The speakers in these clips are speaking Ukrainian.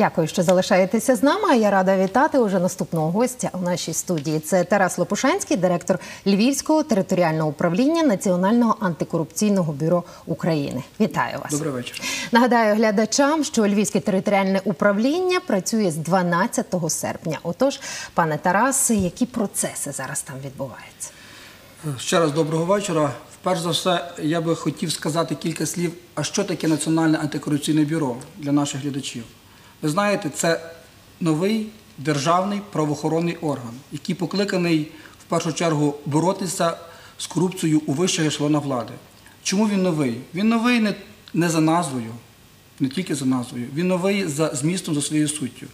Дякую, що залишаєтеся з нами. Я рада вітати уже наступного гостя у нашій студії. Це Тарас Лопушанський, директор Львівського територіального управління Національного антикорупційного бюро України. Вітаю вас. Добрий вечір. Нагадаю глядачам, що Львівське територіальне управління працює з 12 серпня. Отож, пане Тарасе, які процеси зараз там відбуваються? Ще раз доброго вечора. Перш за все, я би хотів сказати кілька слів, а що таке Національне антикорупційне бюро для наших глядачів. Ви знаєте, це новий державний правоохоронний орган, який покликаний в першу чергу боротися з корупцією у вищих ешелонах влади. Чому він новий? Він новий не, не за назвою, не тільки за назвою, він новий за змістом, за своєю суттю.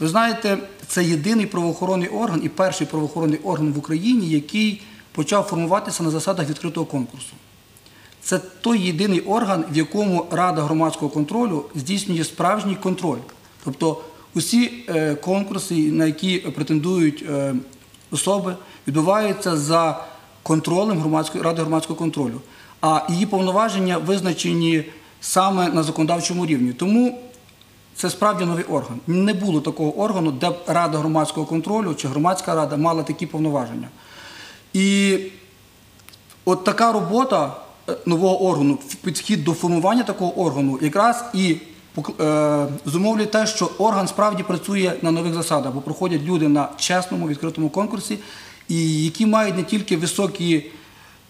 Ви знаєте, це єдиний правоохоронний орган і перший правоохоронний орган в Україні, який почав формуватися на засадах відкритого конкурсу. Це той єдиний орган, в якому Рада громадського контролю здійснює справжній контроль. Тобто усі е, конкурси, на які претендують е, особи, відбуваються за контролем громадської ради громадського контролю. А її повноваження визначені саме на законодавчому рівні. Тому це справді новий орган. Не було такого органу, де б Рада громадського контролю чи громадська рада мала такі повноваження. І от така робота нового органу, підхід до формування такого органу, якраз і е, зумовлює те, що орган справді працює на нових засадах, бо проходять люди на чесному відкритому конкурсі, і які мають не тільки високі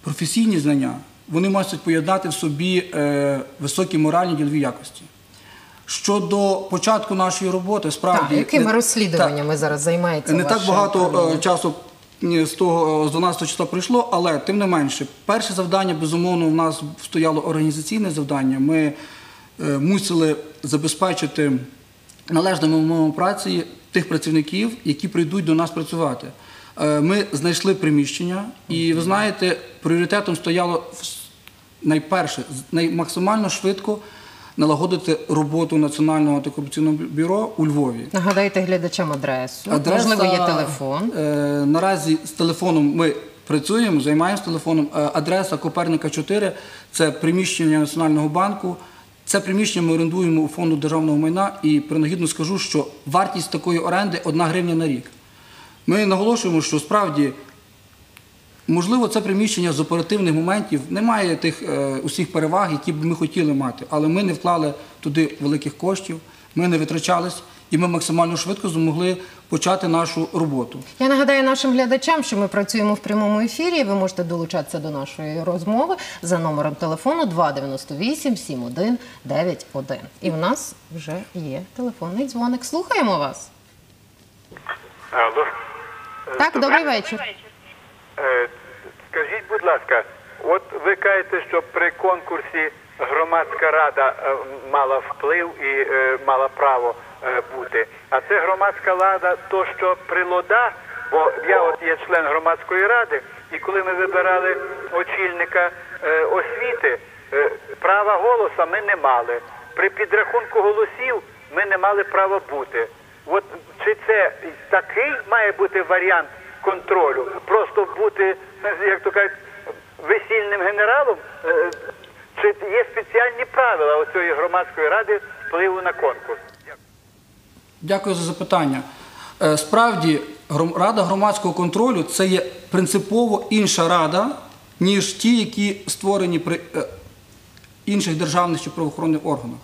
професійні знання, вони мають поєднати в собі е, високі моральні ділові якості. Щодо початку нашої роботи, справді Так, якими не- розслідуваннями так, зараз займається не так багато е, часу з того з 12 числа пройшло, але тим не менше, перше завдання, безумовно, у нас стояло організаційне завдання. Ми е, мусили забезпечити належними умовами праці тих працівників, які прийдуть до нас працювати. Е, Ми знайшли приміщення, і ви знаєте, пріоритетом стояло найперше най- максимально швидко налагодити роботу Національного антикорупційного бюро у Львові. Нагадайте глядачам адресу. Адреса, Можливо, є телефон. Е, наразі з телефоном ми працюємо, займаємося телефоном. Е, адреса Коперника 4 це приміщення Національного банку. Це приміщення ми орендуємо у фонду державного майна і принагідно скажу, що вартість такої оренди 1 гривня на рік. Ми наголошуємо, що справді Можливо, це приміщення з оперативних моментів не має тих е, усіх переваг, які б ми хотіли мати, але ми не вклали туди великих коштів, ми не витрачались, і ми максимально швидко змогли почати нашу роботу. Я нагадаю нашим глядачам, що ми працюємо в прямому ефірі. Ви можете долучатися до нашої розмови за номером телефону 298 7191. І в нас вже є телефонний дзвоник. Слухаємо вас. Алло. Так, добрий вечір. Е, Скажіть, будь ласка, от ви кажете, що при конкурсі громадська рада е, мала вплив і е, мала право бути. А це громадська рада, то що прилода, бо я от є член громадської ради, і коли ми вибирали очільника освіти, права голоса ми не мали. При підрахунку голосів ми не мали права бути. От чи це такий має бути варіант контролю? Просто бути, як то кажуть, весільним генералом? Е, Чи є спеціальні правила у цієї громадської ради впливу на конкурс? Дякую за запитання. Е, Справді, Рада громадського контролю це є принципово інша рада, ніж ті, які створені при е, інших державних чи правоохоронних органах.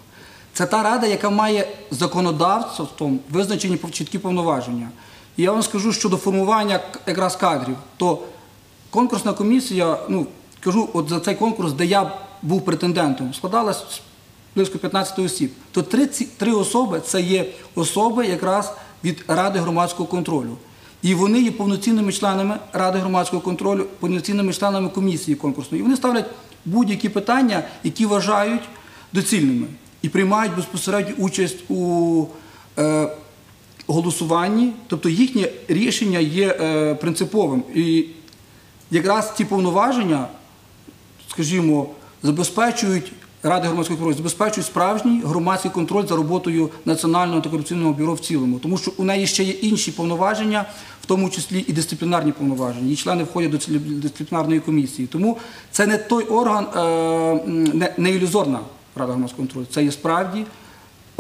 Це та рада, яка має законодавством визначені чіткі повноваження. Я вам скажу щодо формування якраз кадрів, то конкурсна комісія, ну кажу, от за цей конкурс, де я був претендентом, складалась близько 15 осіб. То три, три особи це є особи якраз від Ради громадського контролю. І вони є повноцінними членами Ради громадського контролю, повноцінними членами комісії конкурсної. І вони ставлять будь-які питання, які вважають доцільними, і приймають безпосередньо участь у е, голосуванні. Тобто їхнє рішення є е, принциповим. І якраз ці повноваження, скажімо, забезпечують Ради громадського контролю, забезпечують справжній громадський контроль за роботою Національного антикорупційного бюро в цілому, тому що у неї ще є інші повноваження, в тому числі і дисциплінарні повноваження. Її члени входять до дисциплінарної комісії. Тому це не той орган, е, не, не ілюзорна Рада громадського контролю. Це є справді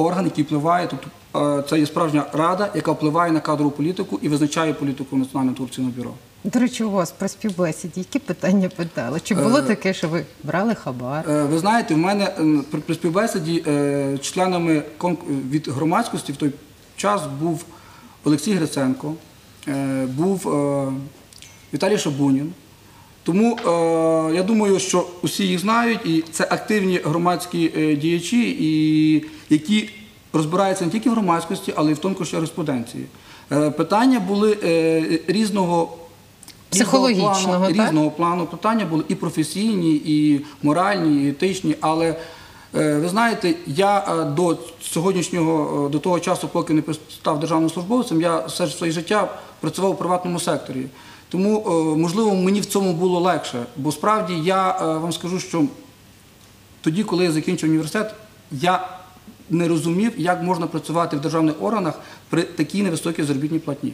орган, який впливає, тобто е, це є справжня рада, яка впливає на кадрову політику і визначає політику Національного антикорупційного бюро. До речі, у вас при співбесіді які питання питали? Чи було Е, таке, що ви брали хабар? Е, Ви знаєте, в мене при, співбесіді членами від громадськості в той час був Олексій Гриценко, був Віталій Шабунін. Тому е, я думаю, що усі їх знають, і це активні громадські е, діячі, і, які розбираються не тільки в громадськості, але й в тонкощі юриспруденції. Е, питання були е, різного. Психологічного, різного плану, так? різного плану питання були і професійні, і моральні, і етичні. Але е, ви знаєте, я е, до сьогоднішнього, е, до того часу, поки не став державним службовцем, я все ж своє життя працював у приватному секторі. Тому, е, можливо, мені в цьому було легше. Бо справді я е, вам скажу, що тоді, коли я закінчив університет, я не розумів, як можна працювати в державних органах при такій невисокій заробітній платні.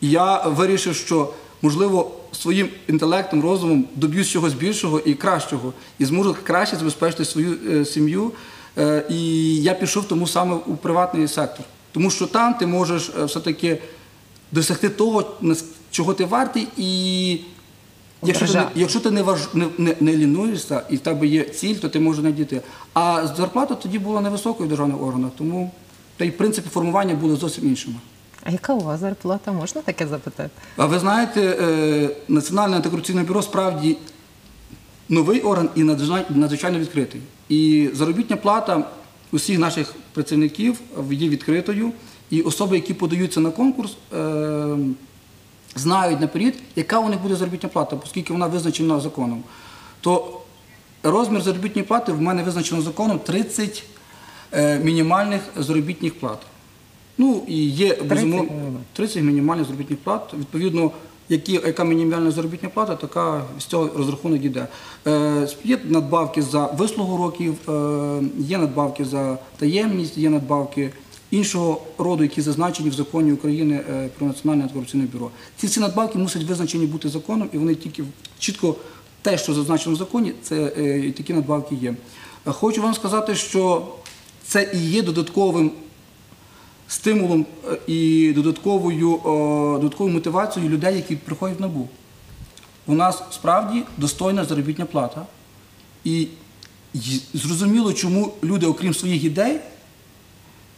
І я вирішив, що можливо своїм інтелектом, розумом доб'юсь чогось більшого і кращого, і зможу краще забезпечити свою е, сім'ю. І я пішов тому саме у приватний сектор. Тому що там ти можеш все-таки досягти того, нас- чого ти вартий, і якщо ти, не, якщо ти не, важ, не, не, не лінуєшся і в тебе є ціль, то ти можеш знайти. А зарплата тоді була невисокою в державних органах, тому та й принципи формування були зовсім іншими. А яка у вас зарплата? Можна таке запитати? А ви знаєте, е, Національне антикорупційне бюро справді новий орган і надзвичайно відкритий. І заробітня плата усіх наших працівників є відкритою, і особи, які подаються на конкурс, е, знають наперед, яка у них буде заробітня плата, оскільки вона визначена законом. То розмір заробітної плати в мене визначено законом 30 е, мінімальних заробітних плат. Ну і є безумовно мінімальних. 30 мінімальних заробітних плат. Відповідно, які, яка мінімальна заробітна плата, така з цього розрахунок іде. Е, є надбавки за вислугу років, е, є надбавки за таємність, є надбавки іншого роду, які зазначені в законі України е, про Національне антикорупційне бюро. Ці всі надбавки мусять визначені бути законом, і вони тільки чітко те, що зазначено в законі, це е, такі надбавки є. Е, Хочу вам сказати, що це і є додатковим стимулом і додатковою, додатковою мотивацією людей, які приходять в НАБУ. У нас справді достойна заробітня плата. І зрозуміло, чому люди, окрім своїх ідей,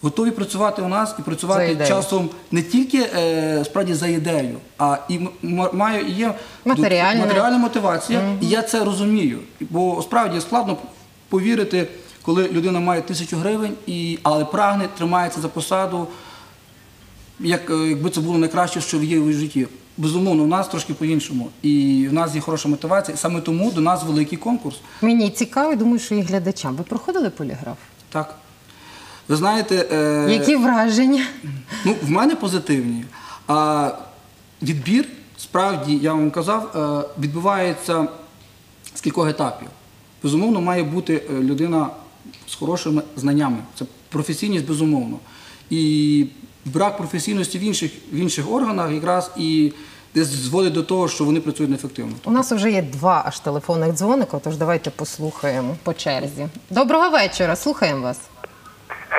готові працювати у нас і працювати часом не тільки е, справді за ідею, а і м- м- і є Матеріальна. матеріальна мотивація, і я це розумію. Бо справді складно повірити, коли людина має тисячу гривень, і, але прагне, тримається за посаду, як, е, якби це було найкраще, що в житті. Безумовно, у нас трошки по-іншому. І в нас є хороша мотивація. Саме тому до нас великий конкурс. Мені цікаво, думаю, що і глядачам. Ви проходили поліграф? Так. Ви знаєте, е, Які враження? Ну, в мене позитивні. А відбір, справді, я вам казав, е, відбувається з кількох етапів. Безумовно, має бути е, людина з хорошими знаннями. Це професійність, безумовно. І брак професійності в інших, в інших органах якраз і десь зводить до того, що вони працюють неефективно. У нас вже є два аж телефонних дзвоника, тож давайте послухаємо по черзі. Доброго вечора, слухаємо вас. Е,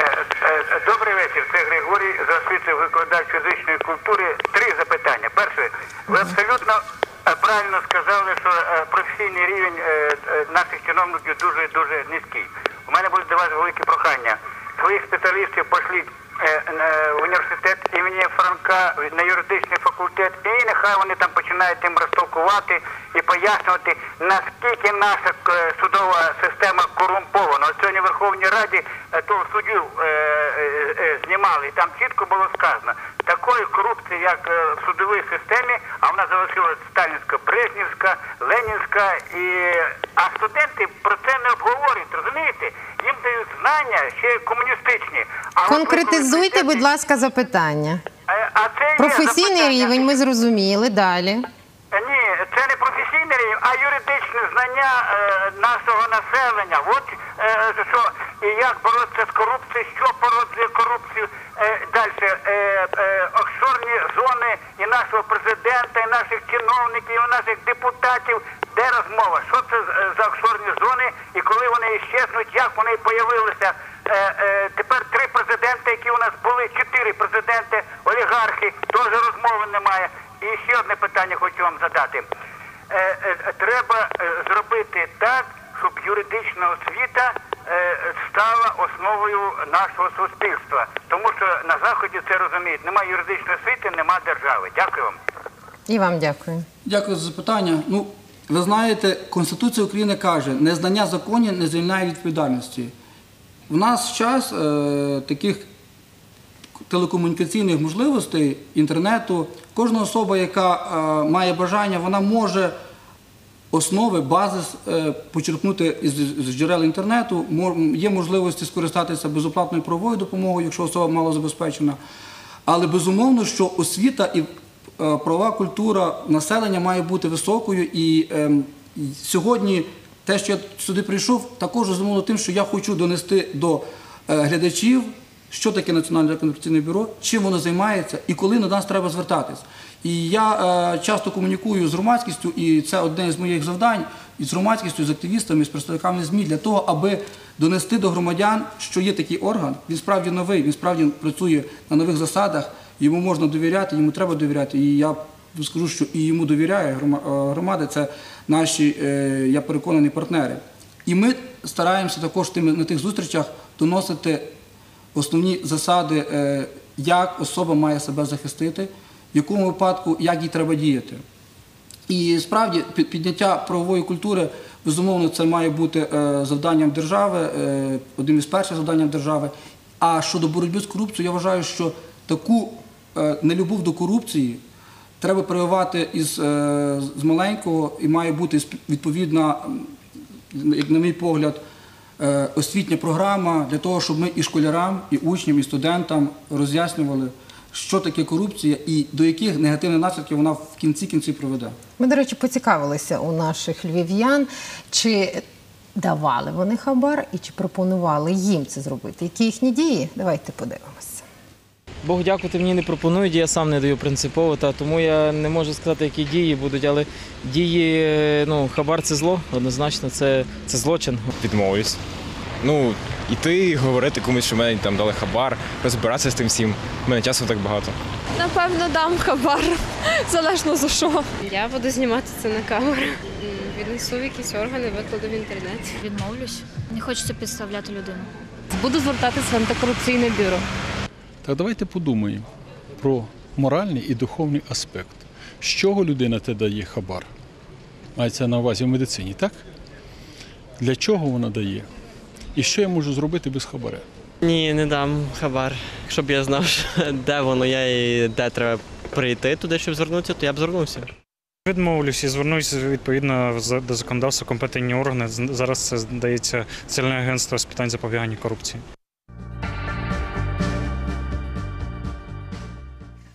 е, Добрий вечір. Це Григорій за освітою викладач фізичної культури. Три запитання. Перше, ви абсолютно е, правильно сказали, що е, професійний рівень е, наших чиновників дуже дуже низький. У мене буде до вас велике прохання. Своїх спеціалістів пошліть університет імені Франка на юридичний факультет, і нехай вони там починають їм розтолкувати і пояснювати, наскільки наша е, судова система корумпована. От сьогодні в Верховній Раді е, того суддю е, е, е, знімали, і там чітко було сказано, такої корупції, як е, в судовій системі, а вона залишилась сталінська, брежнівська, ленінська, і а студенти про це не обговорюють, розумієте? Дають знання ще комуністичні. А Конкретизуйте, будь ласка, запитання. Е, А це Професійний запитання. рівень, ми зрозуміли. Далі. Е, Ні, це не професійний рівень, а юридичне знання е, нашого населення. От що і як боротися з корупцією, що корупцією. Е, далі офшорні зони і нашого президента, і наших чиновників, і наших депутатів. Де розмова? Що це е, за офшорні зони і коли вони іщезнуть, як вони появилися? Е, е, тепер три президенти, які у нас були, чотири президенти, олігархи, теж розмови немає. І ще одне питання хочу вам задати. Е, е, треба е, зробити так, щоб юридична освіта е, стала основою нашого суспільства. Тому що на заході це розуміють. Немає юридичної освіти, немає держави. Дякую вам. І вам дякую. Дякую за запитання. Ну, ви знаєте, Конституція України каже, незнання законів не звільняє відповідальності. В нас час е, таких телекомунікаційних можливостей, інтернету, кожна особа, яка е, має бажання, вона може основи, базис е, почерпнути з джерел інтернету. Є можливості скористатися безоплатною правовою допомогою, якщо особа мало забезпечена. Але безумовно, що освіта і правова культура населення має бути високою. І ем, сьогодні те, що я сюди прийшов, також зумовлено тим, що я хочу донести до е, глядачів, що таке Національне антикорупційне бюро, чим воно займається і коли на нас треба звертатись. І я е, часто комунікую з громадськістю, і це одне з моїх завдань і з громадськістю, з активістами, з представниками ЗМІ для того, аби донести до громадян, що є такий орган. Він справді новий, він справді працює на нових засадах. Йому можна довіряти, йому треба довіряти. І я скажу, що і йому довіряє е, громада. Це наші, е, я переконаний, партнери. І ми стараємося також на тих зустрічах доносити основні засади, е, як особа має себе захистити, в якому випадку, як їй треба діяти. І справді підняття правової культури, безумовно, це має бути завданням держави, одним із перших завданням держави. А щодо боротьби з корупцією, я вважаю, що таку нелюбов до корупції треба прививати із, е, з маленького і має бути відповідна, як на мій погляд, е, освітня програма для того, щоб ми і школярам, і учням, і студентам роз'яснювали, що таке корупція і до яких негативних наслідків вона в кінці кінці приведе. Ми, до речі, поцікавилися у наших львів'ян, чи давали вони хабар і чи пропонували їм це зробити. Які їхні дії? Давайте подивимося. Бог дякувати мені не пропонують, я сам не даю принципово, та тому я не можу сказати, які дії будуть, але дії, е, ну, хабар це зло, однозначно, це, це злочин. відмовлюсь. Ну, іти і говорити комусь, що мені там дали хабар, розбиратися з тим всім. У мене часу так багато. Напевно, дам хабар, залежно за що. Я буду знімати це на камеру. Віднесу в якісь органи, викладу в інтернеті. Відмовлюсь. Не хочеться підставляти людину. Буду звертатись в антикорупційне бюро. Так давайте подумаємо про моральний і духовний аспект. З чого людина те дає хабар? Мається на увазі в медицині, так? Для чого вона дає? І що я можу зробити без хабаря? Ні, не дам хабар. Якщо я знав, де воно є і де треба прийти туди, щоб звернутися, то я б звернувся. Відмовлюсь і звернуся відповідно за- до законодавства компетентні органи. Зараз це здається Цільне агентство з питань запобігання корупції.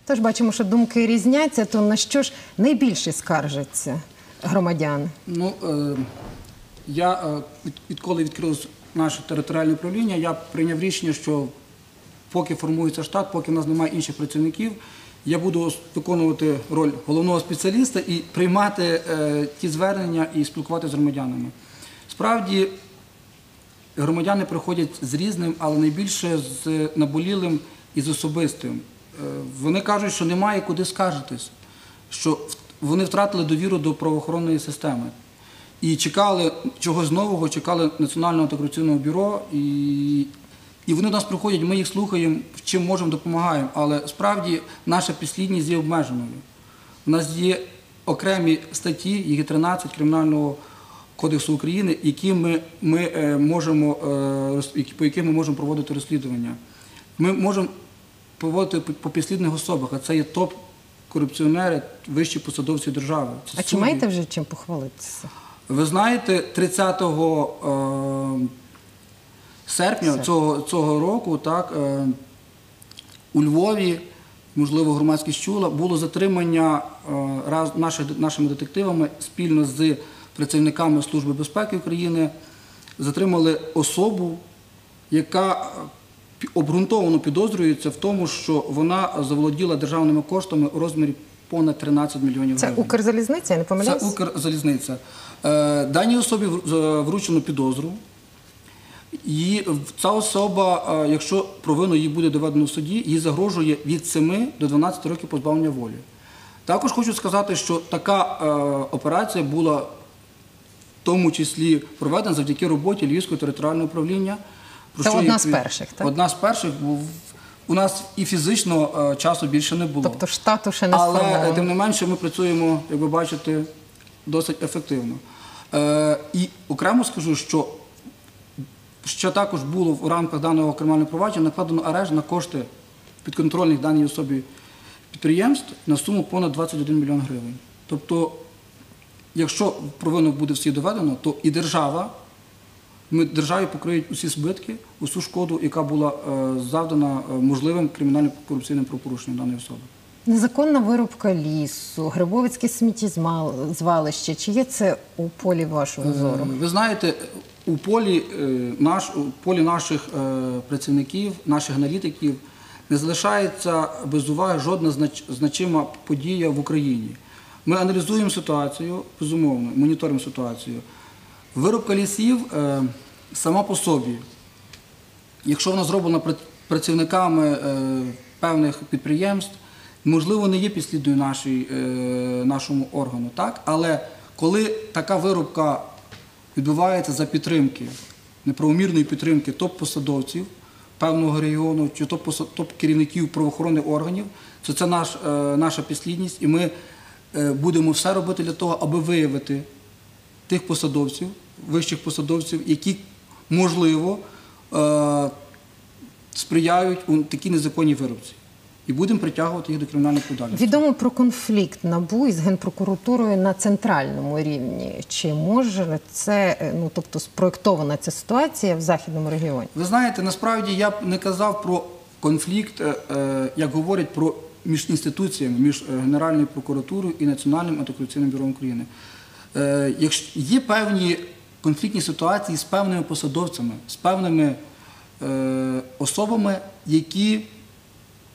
Тож бачимо, що думки різняться, то на що ж найбільше скаржаться громадяни? Ну, е, я е, відколи відкрилось наше територіальне управління, я прийняв рішення, що поки формується штат, поки в нас немає інших працівників, я буду виконувати роль головного спеціаліста і приймати е, ті звернення і спілкуватися з громадянами. Справді, громадяни приходять з різним, але найбільше з наболілим і з особистим. Е, Вони кажуть, що немає куди скаржитись, що вони втратили довіру до правоохоронної системи. І чекали чогось нового, чекали Національного антикорупційного бюро, і, і вони до нас приходять, ми їх слухаємо, чим можемо, допомагаємо. Але справді наша підслідність є обмеженою. У нас є окремі статті, їх є 13 Кримінального кодексу України, які ми, ми е, можемо, е, по яких ми можемо проводити розслідування. Ми можемо проводити по- підслідних особах, а це є топ-корупціонери, вищі посадовці держави. Це А чи маєте вже чим похвалитися? Ви знаєте, 30 е, серпня цього, цього року, так, е, у Львові, можливо, громадськість чула, було затримання е, раз, наших, нашими детективами спільно з працівниками Служби безпеки України. Затримали особу, яка обґрунтовано підозрюється в тому, що вона заволоділа державними коштами у розмірі понад 13 мільйонів гривень. Це. Укрзалізниця, я не Це? Укрзалізниця. Е, Даній особі вручено підозру. Її, ця особа, е, якщо провину її буде доведено в суді, їй загрожує від 7 до 12 років позбавлення волі. Також хочу сказати, що така е, операція була в тому числі проведена завдяки роботі Львівського територіального управління. Про Це що одна я з перших, так? Одна з перших, бо у нас і фізично е, часу більше не було. Тобто штату ще не Але сформовано. тим не менше ми працюємо, як ви бачите, досить ефективно. Е, і окремо скажу, що ще також було в рамках даного кримінального провадження накладено арешт на кошти підконтрольних даній особі підприємств на суму понад 21 мільйон гривень. Тобто, якщо провину буде всі доведено, то і держава, ми державі покриють усі збитки, усю шкоду, яка була е, завдана е, можливим кримінальним корупційним правопорушенням даної особи. Незаконна вирубка лісу, Грибовицьке сміттєзвалище. Чи є це у полі вашого зору? Е, Ви знаєте, у полі, наш, у полі наших працівників, наших аналітиків не залишається без уваги жодна знач- значима подія в Україні. Ми аналізуємо ситуацію, безумовно, моніторимо ситуацію. Вирубка лісів е, сама по собі, якщо вона зроблена працівниками е, певних підприємств, можливо, не є підслідною е, нашому органу, але коли така вирубка відбувається за підтримки, неправомірної підтримки топ-посадовців певного регіону чи топ-керівників правоохоронних органів, то це наш, наша підслідність, і ми будемо все робити для того, аби виявити тих посадовців, вищих посадовців, які, можливо, е, сприяють у такій незаконній виробці. І будемо притягувати їх до кримінальної відповідальності. Відомо про конфлікт НАБУ із Генпрокуратурою на центральному рівні. Чи може це, е, ну тобто, спроєктована ця ситуація в західному регіоні? Ви знаєте, насправді я б не казав про конфлікт, е, як говорять про між інституціями, між Генеральною прокуратурою і Національним антикорупційним бюро України. Якщо є певні конфліктні ситуації з певними посадовцями, з певними е, особами, які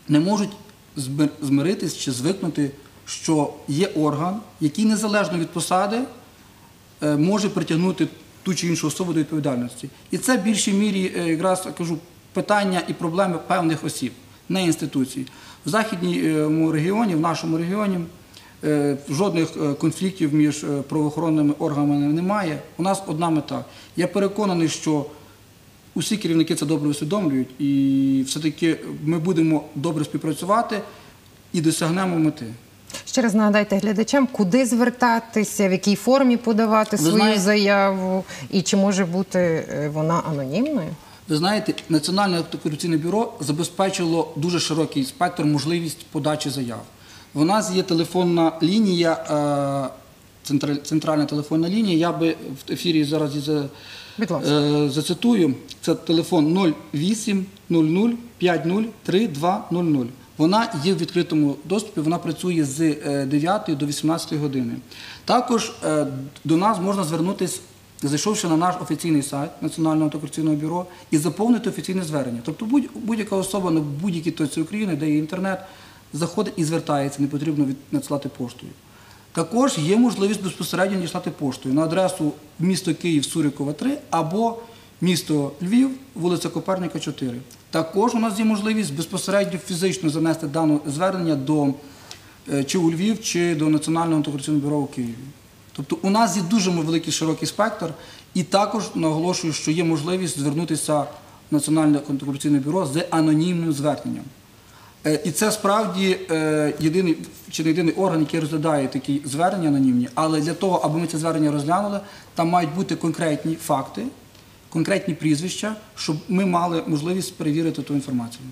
не можуть зми- змиритись чи звикнути, що є орган, який незалежно від посади е, може притягнути ту чи іншу особу до відповідальності. І це в більшій мірі е, якраз кажу питання і проблеми певних осіб, не інституцій. В західному регіоні, в нашому регіоні, е, жодних е, конфліктів між е, правоохоронними органами немає. У нас одна мета. Я переконаний, що усі керівники це добре усвідомлюють, і все-таки ми будемо добре співпрацювати і досягнемо мети. Ще раз нагадайте глядачам, куди звертатися, в якій формі подавати Ви свою знаєте- заяву, і чи може бути е, вона анонімною? Ви знаєте, Національне антикорупційне бюро забезпечило дуже широкий спектр можливість подачі заяв. У нас є телефонна лінія, е, центральна телефонна лінія. Я би в ефірі зараз е, зацитую. Це телефон 08 00 50 3200. Вона є в відкритому доступі, вона працює з е, 9 до 18 години. Також е, до нас можна звернутися, зайшовши на наш офіційний сайт Національного антикорупційного бюро і заповнити офіційне звернення. Тобто будь- будь-яка особа на будь-якій точці України, де є інтернет, заходить і звертається, не потрібно надсилати поштою. Також є можливість безпосередньо надіслати поштою на адресу місто Київ, Сурикова 3 або місто Львів, вулиця Коперника 4. Також у нас є можливість безпосередньо фізично занести дане звернення до е, чи у Львів, чи до Національного антикорупційного бюро у Києві. Тобто у нас є дуже великий широкий спектр, і також наголошую, що є можливість звернутися в Національне антикорупційне бюро з анонімним зверненням. Е, І це справді е, єдиний чи не єдиний орган, який розглядає такі звернення анонімні. Але для того, аби ми це звернення розглянули, там мають бути конкретні факти, конкретні прізвища, щоб ми мали можливість перевірити ту інформацію.